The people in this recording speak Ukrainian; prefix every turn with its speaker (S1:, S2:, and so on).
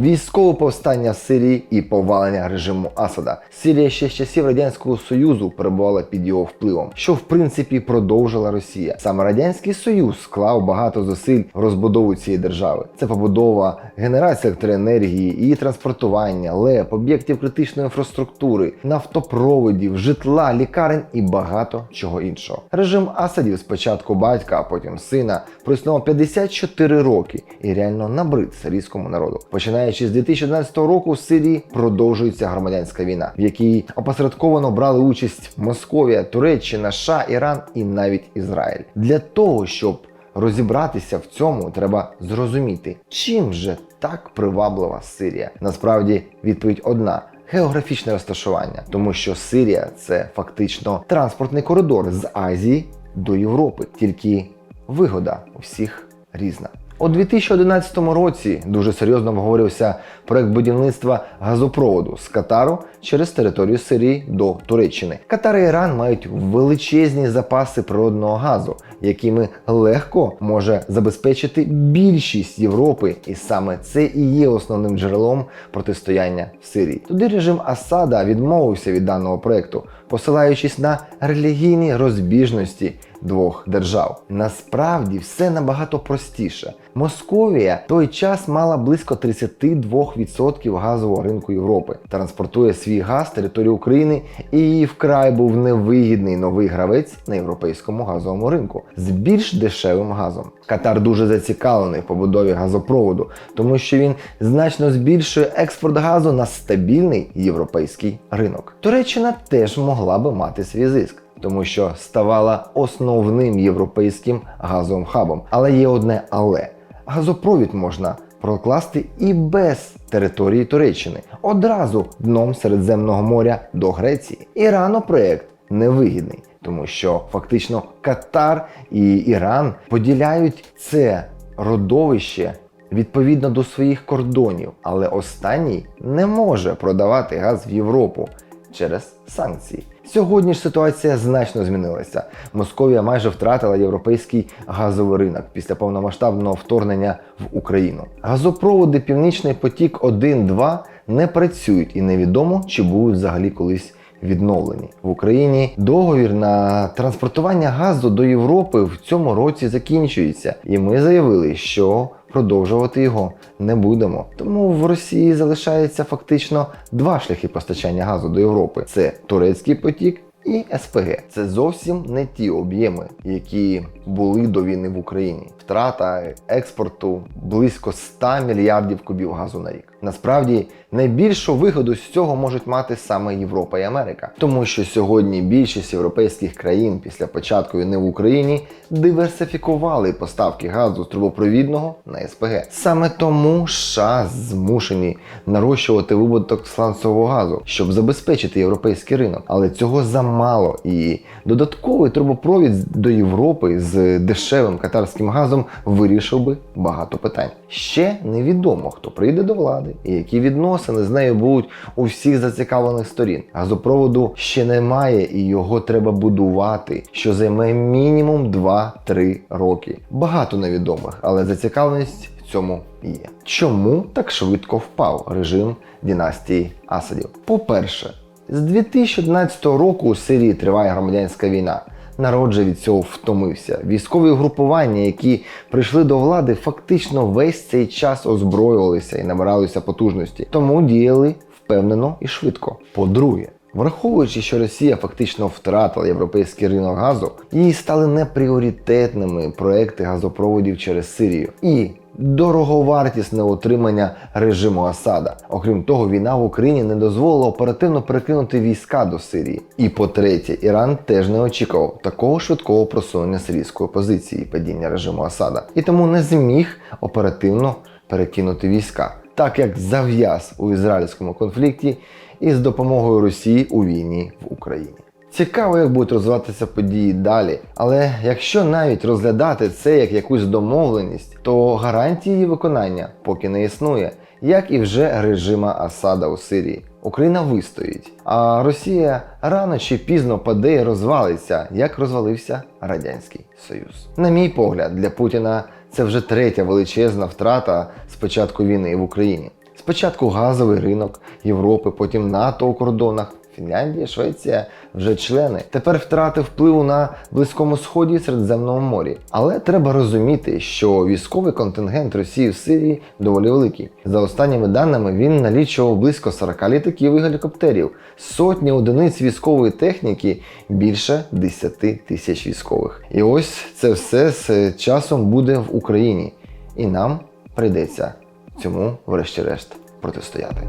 S1: військове повстання Сирії і повалення режиму Асада. Сирія ще з часів радянського союзу перебувала під його впливом, що в принципі продовжила Росія. Саме радянський союз склав багато зусиль розбудову цієї держави. Це побудова генерації електроенергії, її транспортування, ЛЕП, об'єктів критичної інфраструктури, нафтопроводів, житла, лікарень і багато чого іншого. Режим Асадів спочатку батька, а потім сина проіснував 54 роки і реально набрид сирійському народу. Починаючи з 2011 року в Сирії продовжується громадянська війна, в якій опосередковано брали участь Московія, Туреччина, США, Іран і навіть Ізраїль. Для того щоб розібратися в цьому, треба зрозуміти, чим же так приваблива Сирія. Насправді відповідь одна. Географічне розташування, тому що Сирія це фактично транспортний коридор з Азії до Європи, тільки вигода у всіх різна. У 2011 році дуже серйозно обговорився проект будівництва газопроводу з Катару через територію Сирії до Туреччини. Катар і Іран мають величезні запаси природного газу, якими легко може забезпечити більшість Європи, і саме це і є основним джерелом протистояння в Сирії. Туди режим Асада відмовився від даного проекту, посилаючись на релігійні розбіжності двох держав. Насправді все набагато простіше. Московія той час мала близько 32% газового ринку Європи, транспортує свій газ територію України, і їй вкрай був невигідний новий гравець на європейському газовому ринку з більш дешевим газом. Катар дуже зацікавлений в побудові газопроводу, тому що він значно збільшує експорт газу на стабільний європейський ринок. Туреччина теж могла би мати свій зиск тому що ставала основним європейським газовим хабом. Але є одне але газопровід можна прокласти і без території Туреччини, одразу дном Середземного моря до Греції. Ірану проєкт невигідний. Тому що фактично Катар і Іран поділяють це родовище відповідно до своїх кордонів, але останній не може продавати газ в Європу через санкції. Сьогодні ж ситуація значно змінилася. Московія майже втратила європейський газовий ринок після повномасштабного вторгнення в Україну. Газопроводи Північний потік 1-2 не працюють і невідомо, чи будуть взагалі колись. Відновлені в Україні договір на транспортування газу до Європи в цьому році закінчується, і ми заявили, що продовжувати його не будемо. Тому в Росії залишається фактично два шляхи постачання газу до Європи: це турецький потік. І СПГ це зовсім не ті об'єми, які були до війни в Україні. Втрата експорту близько 100 мільярдів кубів газу на рік. Насправді найбільшу вигоду з цього можуть мати саме Європа і Америка, тому що сьогодні більшість європейських країн після початку війни в Україні диверсифікували поставки газу з трубопровідного на СПГ. Саме тому США змушені нарощувати вибуток сланцевого газу, щоб забезпечити європейський ринок, але цього замало. І додатковий трубопровід до Європи з дешевим катарським газом вирішив би багато питань. Ще невідомо, хто прийде до влади і які відносини з нею будуть у всіх зацікавлених сторін. Газопроводу ще немає і його треба будувати, що займе мінімум 2-3 роки. Багато невідомих, але зацікавленість в цьому є. Чому так швидко впав режим династії Асадів? По-перше, з 2011 року у Сирії триває громадянська війна. Народ же від цього втомився. Військові групування, які прийшли до влади, фактично весь цей час озброювалися і набиралися потужності, тому діяли впевнено і швидко. По-друге, Враховуючи, що Росія фактично втратила європейський ринок газу, їй стали непріоритетними проекти газопроводів через Сирію і дороговартісне утримання режиму Асада. Окрім того, війна в Україні не дозволила оперативно перекинути війська до Сирії. І по-третє, Іран теж не очікував такого швидкого просунення сирійської позиції падіння режиму Асада, і тому не зміг оперативно перекинути війська, так як зав'яз у ізраїльському конфлікті із допомогою Росії у війні в Україні. Цікаво, як будуть розвиватися події далі, але якщо навіть розглядати це як якусь домовленість, то гарантії її виконання поки не існує, як і вже режима Асада у Сирії. Україна вистоїть, а Росія рано чи пізно паде і розвалиться, як розвалився Радянський Союз. На мій погляд, для Путіна це вже третя величезна втрата з початку війни в Україні. Спочатку газовий ринок Європи, потім НАТО у кордонах. Фінляндія, Швеція вже члени. Тепер втрати впливу на Близькому Сході Середземному морі. Але треба розуміти, що військовий контингент Росії в Сирії доволі великий. За останніми даними він налічував близько 40 літаків і гелікоптерів, сотні одиниць військової техніки, більше 10 тисяч військових. І ось це все з часом буде в Україні, і нам прийдеться цьому, врешті-решт, протистояти.